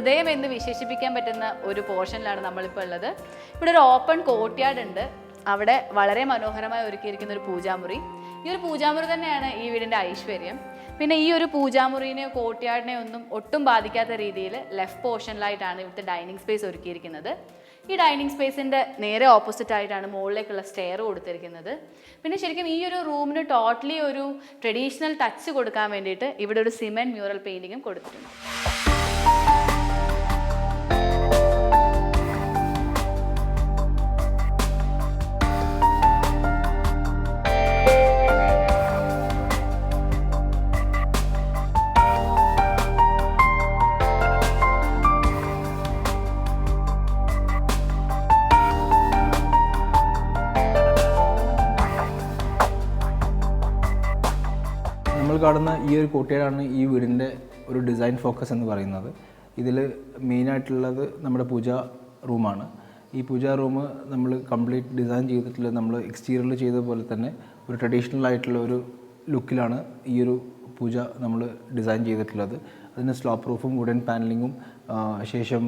ഹൃദയം എന്ന് വിശേഷിപ്പിക്കാൻ പറ്റുന്ന ഒരു പോർഷനിലാണ് നമ്മളിപ്പോൾ ഉള്ളത്. ഇവിടെ ഒരു ഓപ്പൺ കോർട്ട്യാർഡ് ഉണ്ട് അവിടെ വളരെ മനോഹരമായി ഒരുക്കിയിരിക്കുന്ന ഒരു പൂജാമുറി. ഈ ഒരു പൂജാമുറി തന്നെയാണ് ഈ വീടിന്റെ ഐശ്വര്യം. പിന്നെ ഈ ഒരു പൂജാമുറിനെയോ കോർട്ട്യാർഡിനെയോ ഒന്നും ഒട്ടും ബാധിക്കാത്ത രീതിയിൽ ലെഫ്റ്റ് പോർഷനിലായിട്ടാണ് ഇവിടുത്തെ ഡൈനിങ് സ്പേസ് ഒരുക്കിയിരിക്കുന്നത്. ഈ ഡൈനിങ് സ്പേസിന്റെ നേരെ ഓപ്പോസിറ്റ് ആയിട്ടാണ് മുകളിലേക്കുള്ള സ്റ്റെയർ കൊടുത്തിരിക്കുന്നത്. പിന്നെ ശരിക്കും ഈ ഒരു റൂമിന് ടോട്ടലി ഒരു ട്രഡീഷണൽ ടച്ച് കൊടുക്കാൻ വേണ്ടിയിട്ട് ഇവിടെ ഒരു സിമെന്റ് മ്യൂറൽ പെയിന്റിങ്ങും കൊടുത്തിട്ടുണ്ട്. കാണുന്ന ഈ ഒരു കൂട്ടിയാണ് ഈ വീടിന്റെ ഒരു ഡിസൈൻ ഫോക്കസ് എന്ന് പറയുന്നത്. ഇതിൽ മെയിനായിട്ടുള്ളത് നമ്മുടെ പൂജ റൂമാണ് ഈ പൂജ റൂം നമ്മൾ കംപ്ലീറ്റ് ഡിസൈൻ ചെയ്തിട്ടുള്ള നമ്മൾ എക്സ്റ്റീരിയറിൽ ചെയ്ത പോലെ തന്നെ ഒരു ട്രഡീഷണൽ ആയിട്ടുള്ള ഒരു ലുക്കിലാണ് ഈ ഒരു പൂജ നമ്മൾ ഡിസൈൻ ചെയ്തിട്ടുള്ളത്. അതിന് സ്ലോപ്പ് പ്രൂഫും വുഡൻ പാനലിങ്ങും ശേഷം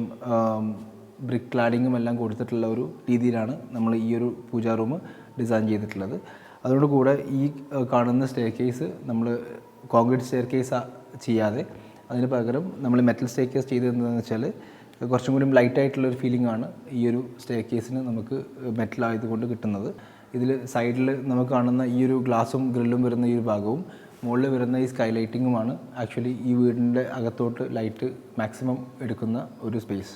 ബ്രിക്ക് ക്ലാഡിങ്ങും എല്ലാം കൊടുത്തിട്ടുള്ള ഒരു രീതിയിലാണ് നമ്മൾ ഈ ഒരു പൂജ റൂം ഡിസൈൻ ചെയ്തിട്ടുള്ളത്. അതോട് കൂടെ ഈ കാണുന്ന സ്റ്റെയർ കേസ് നമ്മൾ കോൺക്രീറ്റ് സ്റ്റെയർ കേസ് ചെയ്യാതെ അതിന് പകരം നമ്മൾ മെറ്റൽ സ്റ്റെയർ കേസ് ചെയ്തതെന്ന് വെച്ചാൽ കുറച്ചും കൂടി ലൈറ്റ് ആയിട്ടുള്ള ഒരു ഫീലിംഗ് ആണ് ഈ ഒരു സ്റ്റേ കേസിന് നമുക്ക് മെറ്റൽ ആയതുകൊണ്ട് കിട്ടുന്നത്. ഇതിൽ സൈഡിൽ നമുക്ക് കാണുന്ന ഈ ഒരു ഗ്ലാസും ഗ്രില്ലും വരുന്ന ഈ ഒരു ഭാഗവും മുകളിൽ വരുന്ന ഈ സ്കൈ ലൈറ്റിങ്ങുമാണ് ആക്ച്വലി ഈ വീടിന്റെ അകത്തോട്ട് ലൈറ്റ് മാക്സിമം എടുക്കുന്ന ഒരു സ്പേസ്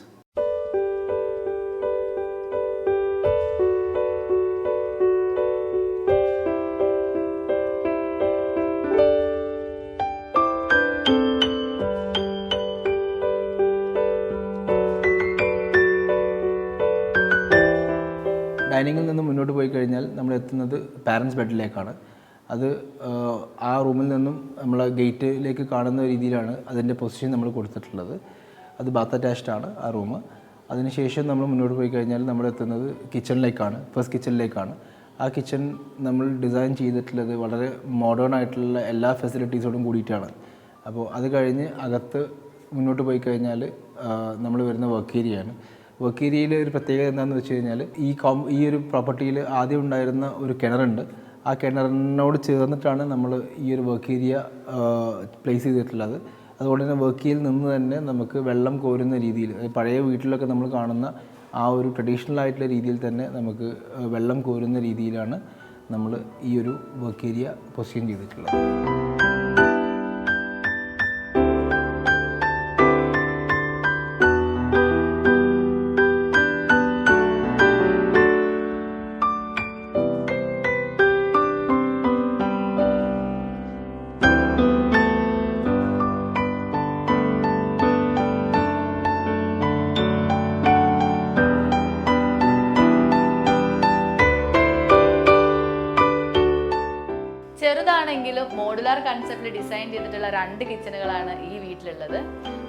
ഡൈനിങ്ങിൽ നിന്ന് മുന്നോട്ട് പോയി കഴിഞ്ഞാൽ നമ്മൾ എത്തുന്നത് പാരൻസ് ബെഡിലേക്കാണ് അത് ആ റൂമിൽ നിന്നും നമ്മൾ ഗേറ്റിലേക്ക് കാണുന്ന രീതിയിലാണ് അതിന്റെ പൊസിഷൻ നമ്മൾ കൊടുത്തിട്ടുള്ളത്. അത് ബാത്ത് അറ്റാച്ച്ഡ് ആണ് ആ റൂം അതിനുശേഷം നമ്മൾ മുന്നോട്ട് പോയി കഴിഞ്ഞാൽ നമ്മൾ എത്തുന്നത് കിച്ചണിലേക്കാണ് ഫസ്റ്റ് കിച്ചണിലേക്കാണ് ആ കിച്ചൺ നമ്മൾ ഡിസൈൻ ചെയ്തിട്ടുള്ളത് വളരെ മോഡേൺ ആയിട്ടുള്ള എല്ലാ ഫെസിലിറ്റീസോടും കൂടിയിട്ടാണ്. അപ്പോൾ അത് കഴിഞ്ഞ് അകത്ത് മുന്നോട്ട് പോയി കഴിഞ്ഞാൽ നമ്മൾ വരുന്ന വർക്ക് ഏരിയയാണ് വർക്ക് ഏരിയയിൽ ഒരു പ്രത്യേകത എന്താണെന്ന് വെച്ച് കഴിഞ്ഞാൽ ഈ കോം ഈ ഒരു പ്രോപ്പർട്ടിയിൽ ആദ്യം ഉണ്ടായിരുന്ന ഒരു കിണറുണ്ട്. ആ കിണറിനോട് ചേർന്നിട്ടാണ് നമ്മൾ ഈ ഒരു വർക്ക് ഏരിയ പ്ലേസ് ചെയ്തിട്ടുള്ളത്. അതുകൊണ്ട് തന്നെ വർക്കിയിൽ നിന്ന് തന്നെ നമുക്ക് വെള്ളം കോരുന്ന രീതിയിൽ പഴയ വീട്ടിലൊക്കെ നമ്മൾ കാണുന്ന ആ ഒരു ട്രഡീഷണൽ ആയിട്ടുള്ള രീതിയിൽ തന്നെ നമുക്ക് വെള്ളം കോരുന്ന രീതിയിലാണ് നമ്മൾ ഈ ഒരു വർക്ക് ഏരിയ പൊസിഷൻ ചെയ്തിട്ടുള്ളത്. മോഡുലാർ കൺസെപ്റ്റിൽ ഡിസൈൻ ചെയ്തിട്ടുള്ള രണ്ട് കിച്ചണുകളാണ് ഈ വീട്ടിലുള്ളത്.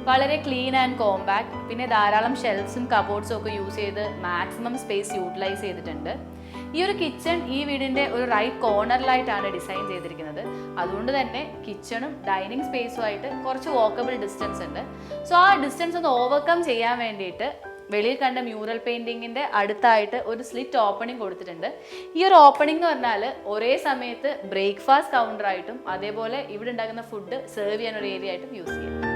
വളരെ ക്ലീൻ ആൻഡ് കോമ്പാക്ട് പിന്നെ ധാരാളം ഷെൽഫ്സും കബോർഡ്സും ഒക്കെ യൂസ് ചെയ്ത് മാക്സിമം സ്പേസ് യൂട്ടിലൈസ് ചെയ്തിട്ടുണ്ട്. ഈ ഒരു കിച്ചൺ ഈ വീടിന്റെ ഒരു റൈറ്റ് കോർണറിലായിട്ടാണ് ഡിസൈൻ ചെയ്തിരിക്കുന്നത്. അതുകൊണ്ട് തന്നെ കിച്ചണും ഡൈനിങ് സ്പേസുമായിട്ട് കുറച്ച് വാക്കബിൾ ഡിസ്റ്റൻസ് ഉണ്ട്. സോ ആ ഡിസ്റ്റൻസ് ഒന്ന് ഓവർകം ചെയ്യാൻ വേണ്ടിയിട്ട് വെളിയിൽ കണ്ട മ്യൂറൽ പെയിന്റിങ്ങിന്റെ അടുത്തായിട്ട് ഒരു സ്ലിറ്റ് ഓപ്പണിംഗ് കൊടുത്തിട്ടുണ്ട്. ഈ ഒരു ഓപ്പണിംഗ് എന്ന് പറഞ്ഞാൽ ഒരേ സമയത്ത് ബ്രേക്ക്ഫാസ്റ്റ് കൗണ്ടറായിട്ടും അതേപോലെ ഇവിടെ ഉണ്ടാക്കുന്ന ഫുഡ് സെർവ് ചെയ്യാൻ ഒരു ഏരിയ ആയിട്ടും യൂസ് ചെയ്യാം.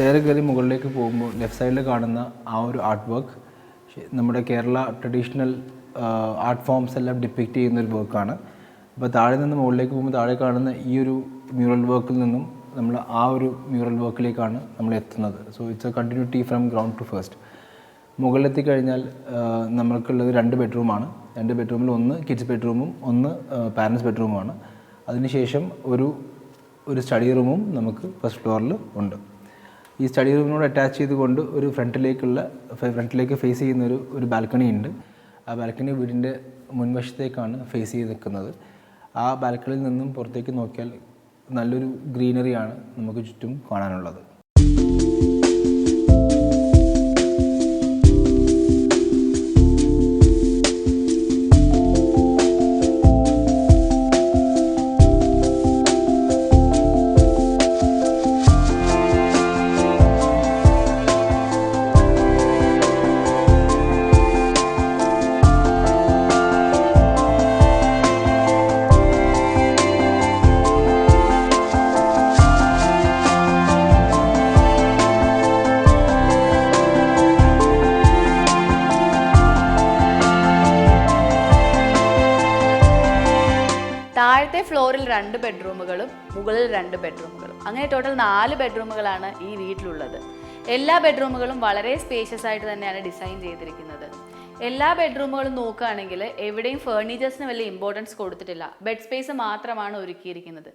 സ്റ്റെയർ കയറി മുകളിലേക്ക് പോകുമ്പോൾ ലെഫ്റ്റ് സൈഡിൽ കാണുന്ന ആ ഒരു ആർട്ട് വർക്ക് നമ്മുടെ കേരള ട്രഡീഷണൽ ആർട്ട് ഫോംസ് എല്ലാം ഡിപ്പിക്റ്റ് ചെയ്യുന്ന ഒരു വർക്കാണ് അപ്പോൾ താഴെ നിന്ന് മുകളിലേക്ക് പോകുമ്പോൾ താഴെ കാണുന്ന ഈ ഒരു മ്യൂറൽ വർക്കിൽ നിന്നും നമ്മൾ ആ ഒരു മ്യൂറൽ വർക്കിലേക്കാണ് നമ്മൾ എത്തുന്നത്. So it's a continuity from ground to first മുകളിലെത്തി കഴിഞ്ഞാൽ നമ്മൾക്കുള്ളത് രണ്ട് ബെഡ്റൂമാണ് രണ്ട് ബെഡ്റൂമിൽ ഒന്ന് കിഡ്സ് ബെഡ്റൂമും ഒന്ന് പാരൻസ് ബെഡ്റൂമുമാണ് അതിനുശേഷം ഒരു ഒരു സ്റ്റഡി റൂമും നമുക്ക് ഫസ്റ്റ് ഫ്ലോറിൽ ഉണ്ട്. ഈ സ്റ്റഡി റൂമിനോട് അറ്റാച്ച് ചെയ്തുകൊണ്ട് ഒരു ഫ്രണ്ടിലേക്കുള്ള ഫ്രണ്ടിലേക്ക് ഫേസ് ചെയ്യുന്ന ഒരു ഒരു ബാൽക്കണി ഉണ്ട്. ആ ബാൽക്കണി വീടിന്റെ മുൻവശത്തേക്കാണ് ഫേസ് ചെയ്ത് നിൽക്കുന്നത്. ആ ബാൽക്കണിയിൽ നിന്നും പുറത്തേക്ക് നോക്കിയാൽ നല്ലൊരു ഗ്രീനറിയാണ് നമുക്ക് ചുറ്റും കാണാനുള്ളത്. താഴത്തെ ഫ്ലോറിൽ രണ്ട് ബെഡ്റൂമുകളും മുകളിൽ രണ്ട് ബെഡ്റൂമുകളും. അങ്ങനെ ടോട്ടൽ നാല് ബെഡ്റൂമുകളാണ് ഈ വീട്ടിലുള്ളത്. എല്ലാ ബെഡ്റൂമുകളും വളരെ സ്പേഷ്യസ് ആയിട്ട് തന്നെയാണ് ഡിസൈൻ ചെയ്തിരിക്കുന്നത്. എല്ലാ ബെഡ്റൂമുകളും നോക്കുകയാണെങ്കിൽ എവിടെയും ഫേർണിച്ചേഴ്സിന് വലിയ ഇമ്പോർട്ടൻസ് കൊടുത്തിട്ടില്ല. ബെഡ് സ്പേസ് മാത്രമാണ് ഒരുക്കിയിരിക്കുന്നത്.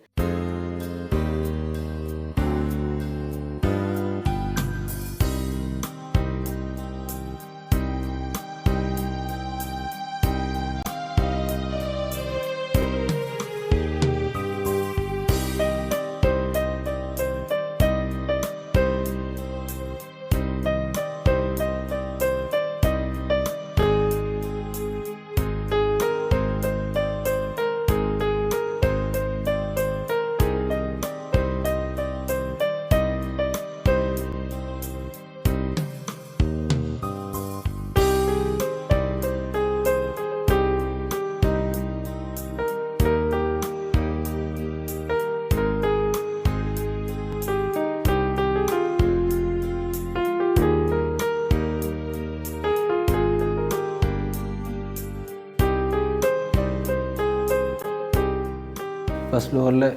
ഫസ്റ്റ് ഫ്ലോറിലെ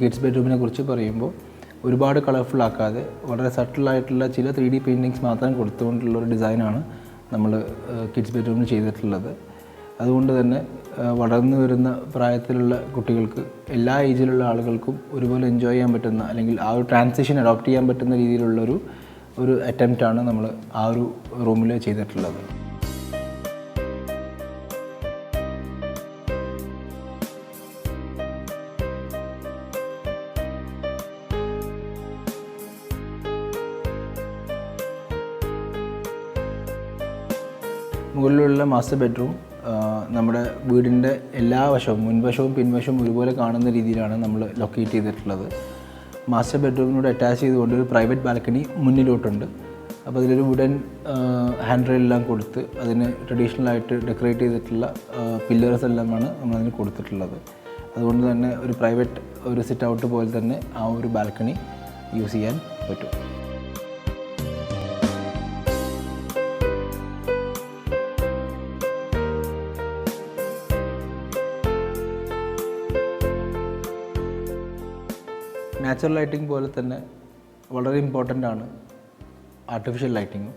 കിഡ്സ് ബെഡ്റൂമിനെ കുറിച്ച് പറയുമ്പോൾ ഒരുപാട് കളർഫുൾ ആക്കാതെ വളരെ സട്ടിലായിട്ടുള്ള ചില ത്രീ ഡി പെയിന്റിങ്സ് മാത്രം കൊടുത്തുകൊണ്ടുള്ള ഒരു ഡിസൈനാണ് നമ്മൾ കിഡ്സ് ബെഡ്റൂമിൽ ചെയ്തിട്ടുള്ളത്. അതുകൊണ്ട് തന്നെ വളർന്നു വരുന്ന പ്രായത്തിലുള്ള കുട്ടികൾക്ക് എല്ലാ ഏജിലുള്ള ആളുകൾക്കും ഒരുപോലെ എൻജോയ് ചെയ്യാൻ പറ്റുന്ന അല്ലെങ്കിൽ ആ ഒരു ട്രാൻസിഷൻ അഡോപ്റ്റ് ചെയ്യാൻ പറ്റുന്ന രീതിയിലുള്ളൊരു ഒരു അറ്റംപ്റ്റാണ് നമ്മൾ ആ ഒരു റൂമിൽ ചെയ്തിട്ടുള്ളത്. മുകളിലുള്ള മാസ്റ്റർ ബെഡ്റൂം നമ്മുടെ വീടിന്റെ എല്ലാ വശവും മുൻവശവും പിൻവശവും ഒരുപോലെ കാണുന്ന രീതിയിലാണ് നമ്മൾ ലൊക്കേറ്റ് ചെയ്തിട്ടുള്ളത്. മാസ്റ്റർ ബെഡ്റൂമിനോട് അറ്റാച്ച് ചെയ്തുകൊണ്ട് ഒരു പ്രൈവറ്റ് ബാൽക്കണി മുന്നിലോട്ടുണ്ട്. അപ്പോൾ അതിലൊരു വുഡൻ ഹാൻഡ് റെയിലെല്ലാം കൊടുത്ത് അതിന് ട്രഡീഷണൽ ആയിട്ട് ഡെക്കറേറ്റ് ചെയ്തിട്ടുള്ള പില്ലേഴ്സ് എല്ലാമാണ് നമ്മളതിന് കൊടുത്തിട്ടുള്ളത്. അതുകൊണ്ട് തന്നെ ഒരു പ്രൈവറ്റ് ഒരു സിറ്റ് ഔട്ട് പോലെ തന്നെ ആ ഒരു ബാൽക്കണി യൂസ് ചെയ്യാൻ പറ്റും. നാച്ചുറൽ ലൈറ്റിംഗ് പോലെ തന്നെ വളരെ ഇമ്പോർട്ടന്റ് ആണ് ആർട്ടിഫിഷ്യൽ ലൈറ്റിങ്ങും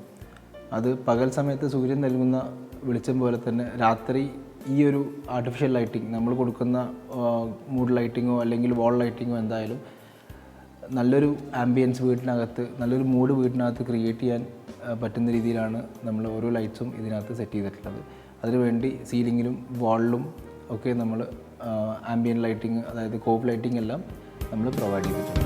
അത് പകൽ സമയത്ത് സൂര്യൻ നൽകുന്ന വെളിച്ചം പോലെ തന്നെ രാത്രി ഈ ഒരു ആർട്ടിഫിഷ്യൽ ലൈറ്റിംഗ് നമ്മൾ കൊടുക്കുന്ന മൂഡ് ലൈറ്റിങ്ങോ അല്ലെങ്കിൽ വാൾ ലൈറ്റിങ്ങോ എന്തായാലും നല്ലൊരു ആംബിയൻസ് വീട്ടിനകത്ത് നല്ലൊരു മൂഡ് വീട്ടിനകത്ത് ക്രിയേറ്റ് ചെയ്യാൻ പറ്റുന്ന രീതിയിലാണ് നമ്മൾ ഓരോ ലൈറ്റ്സും ഇതിനകത്ത് സെറ്റ് ചെയ്തിട്ടുള്ളത്. അതിനുവേണ്ടി സീലിങ്ങിലും വാളിലും ഒക്കെ നമ്മൾ ആംബിയൻ ലൈറ്റിംഗ് അതായത് കോപ്പ് ലൈറ്റിംഗ് എല്ലാം നമ്മൾ പ്രൊവൈഡ് ചെയ്തിട്ടുണ്ട്.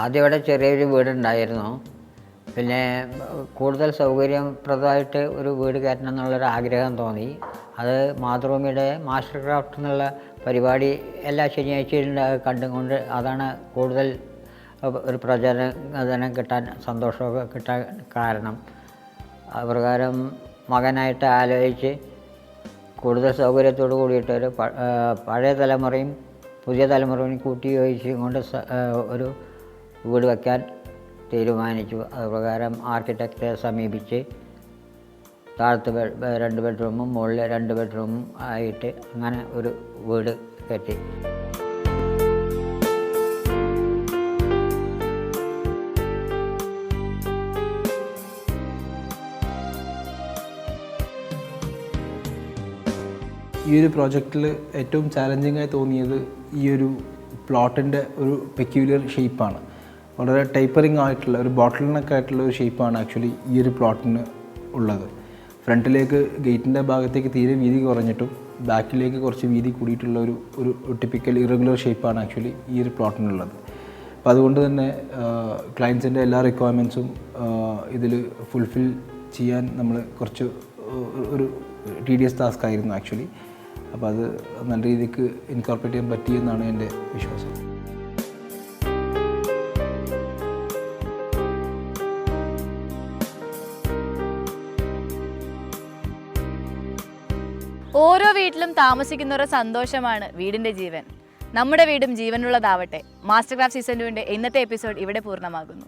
ആദ്യം ഇവിടെ ചെറിയൊരു വീടുണ്ടായിരുന്നു. പിന്നെ കൂടുതൽ സൗകര്യപ്രദമായിട്ട് ഒരു വീട് കയറ്റണം എന്നുള്ളൊരു ആഗ്രഹം തോന്നി. അത് മാതൃഭൂമിയുടെ മാസ്റ്റർ ക്രാഫ്റ്റ് എന്നുള്ള പരിപാടി എല്ലാ ശനിയാഴ്ചയിലും കണ്ടുകൊണ്ട് അതാണ് കൂടുതൽ ഒരു പ്രചോദനം കിട്ടാൻ സന്തോഷമൊക്കെ കിട്ടാൻ കാരണം. അപ്രകാരം മകനായിട്ട് ആലോചിച്ച് കൂടുതൽ സൗകര്യത്തോട് കൂടിയിട്ട് ഒരു പഴയ തലമുറയും പുതിയ തലമുറയും കൂട്ടി യോജിച്ചും കൊണ്ട് ഒരു വീട് വയ്ക്കാൻ തീരുമാനിച്ചു. അതുപ്രകാരം ആർക്കിടെക്റ്റ് സമീപിച്ച് താഴത്ത് രണ്ട് ബെഡ്റൂമും മുകളിൽ രണ്ട് ബെഡ്റൂമും ആയിട്ട് അങ്ങനെ ഒരു വീട് കെട്ടി. ഈ ഒരു പ്രോജക്റ്റിൽ ഏറ്റവും ചാലഞ്ചിങ് ആയി തോന്നിയത് ഈ ഒരു പ്ലോട്ടിന്റെ ഒരു പെക്യൂലിയർ ഷേപ്പാണ് വളരെ ടൈപ്പറിങ് ആയിട്ടുള്ള ഒരു ബോട്ടിൽ ആയിട്ടുള്ള ഒരു ഷേപ്പാണ് ആക്ച്വലി ഈ ഒരു പ്ലോട്ടിന് ഉള്ളത്. ഫ്രണ്ടിലേക്ക് ഗേറ്റിന്റെ ഭാഗത്തേക്ക് തീരെ വീതി കുറഞ്ഞിട്ടും ബാക്കിലേക്ക് കുറച്ച് വീതി കൂടിയിട്ടുള്ള ഒരു ഒരു ടിപ്പിക്കൽ ഇറഗുലർ ഷേപ്പാണ് ആക്ച്വലി ഈ ഒരു പ്ലോട്ടിനുള്ളത്. അപ്പോൾ അതുകൊണ്ട് തന്നെ ക്ലയൻസിന്റെ എല്ലാ റിക്വയർമെന്റ്സും ഇതിൽ ഫുൾഫിൽ ചെയ്യാൻ നമ്മൾ കുറച്ച് ഒരു- ഒരു ടി ഡി എസ് ടാസ്ക് ആയിരുന്നു ആക്ച്വലി അപ്പോൾ അത് നല്ല രീതിക്ക് ഇൻകോർപ്പറേറ്റ് ചെയ്യാൻ പറ്റിയെന്നാണ് എന്റെ വിശ്വാസം. വീട്ടിലും താമസിക്കുന്നവരുടെ സന്തോഷമാണ് വീടിന്റെ ജീവൻ. നമ്മുടെ വീടും ജീവനുള്ളതാവട്ടെ. മാസ്റ്റർ ക്രാഫ്റ്റ് സീസൺ ടുവിന്റെ ഇന്നത്തെ എപ്പിസോഡ് ഇവിടെ പൂർണമാകുന്നു.